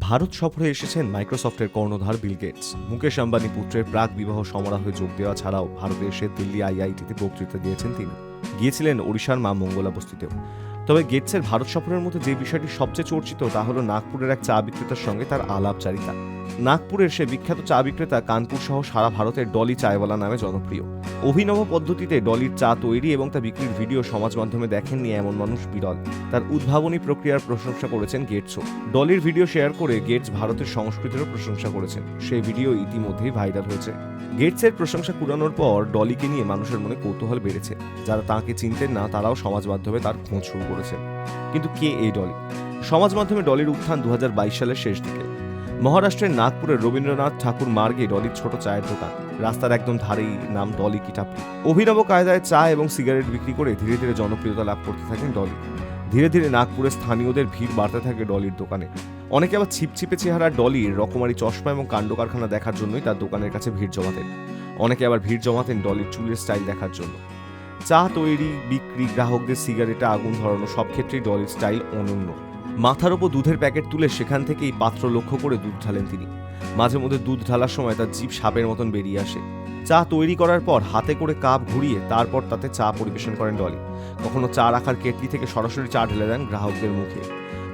ভারত সফরে এসেছেন মাইক্রোসফটের কর্ণধার বিল গেটস। মুকেশ আম্বানি পুত্রের প্রাক বিবাহ সমারোহে যোগ দেওয়া ছাড়াও ভারতে এসে দিল্লি আইআইটিতে বক্তৃতা দিয়েছেন তিনি। গিয়েছিলেন ওড়িশার মা মঙ্গলা বস্তিতেও তবে গেটসের ভারত সফরের মধ্যে যে বিষয়টি সবচেয়ে চর্চিত তা হলো নাগপুরের এক চা বিক্রেতার সঙ্গে তার আলাপচারিতা। নাগপুরের সে বিখ্যাত চা বিক্রেতা কানপুর সহ সারা ভারতের ডলি চায়ওয়ালা নামে জনপ্রিয়। অভিনব পদ্ধতিতে ডলির চা তৈরি এবং তা বিক্রির ভিডিও সমাজ মাধ্যমে দেখেননি এমন মানুষ বিরল। তার উদ্ভাবনী প্রক্রিয়ার প্রশংসা করেছেন গেটসও। ডলির ভিডিও শেয়ার করে গেটস ভারতের সংস্কৃতিরও প্রশংসা করেছেন। সেই ভিডিও ইতিমধ্যেই ভাইরাল হয়েছে। গেটসের প্রশংসা কুড়ানোর পর ডলিকে নিয়ে মানুষের মনে কৌতূহল বেড়েছে। যারা তাঁকে চিনতেন না, তারাও সমাজ মাধ্যমে তার খোঁজ শুরু করেছে কিন্তু কে এই ডলি? সমাজ মাধ্যমে ডলির উত্থান দু হাজার বাইশ সালের শেষ দিকে। মহারাষ্ট্রের নাগপুরের রবীন্দ্রনাথ ঠাকুর মার্গে ডলির ছোট চায়ের দোকান। রাস্তার একদম ধারেই নাম ডলি কিটাপি অভিনব কায়দায় চা এবং সিগারেট বিক্রি করে ধীরে ধীরে জনপ্রিয়তা লাভ করতে থাকেন ডলি। ধীরে ধীরে নাগপুরের স্থানীয়দের ভিড় বাড়তে থাকে ডলির দোকানে। অনেকে আবার ছিপছিপে চেহারা ডলির রকমারি চশমা এবং কাণ্ড কারখানা দেখার জন্যই তার দোকানের কাছে ভিড় জমাতেন। অনেকে আবার ভিড় জমাতেন ডলির চুলের স্টাইল দেখার জন্য। চা তৈরি, বিক্রি, গ্রাহকদের সিগারেটে, আগুন ধরানো সব ক্ষেত্রেই ডলির স্টাইল অনন্য। মাথার ওপর দুধের প্যাকেট তুলে সেখান থেকেই পাত্র লক্ষ্য করে দুধ ঢালেন তিনি। মাঝে মধ্যে দুধ ঢালার সময় তার জিভ সাপের মতন বেরিয়ে আসে। চা তৈরি করার পর হাতে করে কাপ ঘুরিয়ে তারপর তাতে চা পরিবেশন করেন ডলি। কখনো চা রাখার কেটলি থেকে সরাসরি চা ঢেলে দেন গ্রাহকদের মুখে।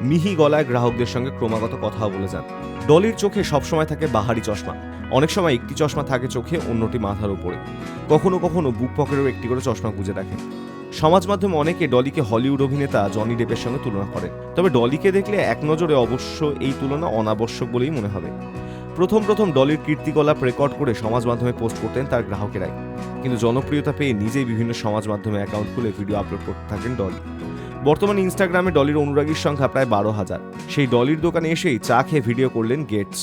মিহি গলায় গ্রাহকদের সঙ্গে ক্রমাগত কথাও বলে যান। ডলির চোখে সবসময় থাকে বাহারি চশমা। অনেক সময় একটি চশমা থাকে চোখে, অন্যটি মাথার উপরে। কখনো কখনো বুক পকেটেও একটি করে চশমা গুঁজে রাখেন। সমাজ মাধ্যমে অনেকে ডলিকে হলিউড অভিনেতা জনি ডেপের সঙ্গে তুলনা করেন তবে ডলিকে দেখলে এক নজরে অবশ্য এই তুলনা অনাবশ্যক বলেই মনে হবে। প্রথম প্রথম ডলির কীর্তিকলাপ রেকর্ড করে সমাজ মাধ্যমে পোস্ট করতেন তার গ্রাহকেরাই। কিন্তু জনপ্রিয়তা পেয়ে নিজেই বিভিন্ন সমাজ মাধ্যমে অ্যাকাউন্ট খুলে ভিডিও আপলোড করতে থাকেন ডলি। বর্তমানে ইনস্টাগ্রামে ডলির অনুরাগীর সংখ্যা প্রায় বারো হাজার। সেই ডলির দোকানে এসেই চা খেয়ে ভিডিও করলেন গেটস।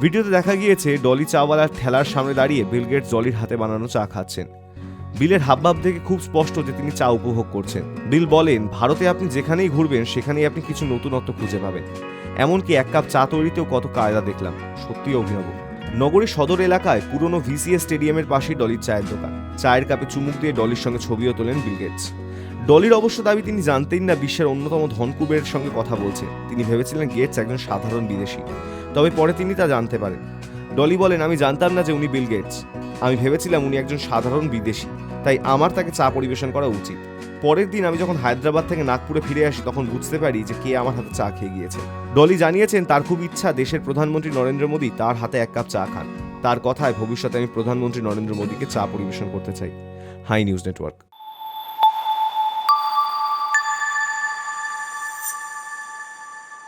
ভিডিওতে দেখা গিয়েছে, ডলি চাওয়ালার ঠেলার সামনে দাঁড়িয়ে বিল গেটস ডলির হাতে বানানো চা খাচ্ছেন। বিলের হাবভাব থেকে খুব স্পষ্ট যে তিনি চা উপভোগ করছেন। বিল বলেন, ভারতে আপনি যেখানেই ঘুরবেন, সেখানেই আপনি কিছু নতুনত্ব খুঁজে পাবেন। এমনকি এক কাপ চা তৈরিতেও কত কায়দা দেখলাম। সত্যি অভিনব। নগরীর সদর এলাকায় পুরনো ভিসিএস স্টেডিয়ামের পাশেই ডলির চায়ের দোকান। চায়ের কাপে চুমুক দিয়ে ডলির সঙ্গে ছবিও তোলেন বিল গেটস। ডলির অবশ্য দাবি তিনি জানতেন না বিশ্বের অন্যতম ধনকুবের সঙ্গে কথা বলছে তিনি ভেবেছিলেন গেটস একজন সাধারণ বিদেশি। তবে পরে তিনি তা জানতে পারেন। ডলি বলেন, আমি জানতাম না যে উনি বিল গেটস। আমি ভেবেছিলাম উনি একজন সাধারণ বিদেশি, তাই আমার তাকে চা পরিবেশন করা উচিত। পরের দিন আমি যখন হায়দ্রাবাদ থেকে নাগপুরে ফিরে আসি, তখন বুঝতে পারি যে কে আমার হাতে চা খেয়ে গিয়েছে। ডলি জানিয়েছেন, তার খুব ইচ্ছা দেশের প্রধানমন্ত্রী নরেন্দ্র মোদী তার হাতে এক কাপ চা খান। তার কথায় ভবিষ্যতে আমি প্রধানমন্ত্রী নরেন্দ্র মোদীকে চা পরিবেশন করতে চাই। High news network.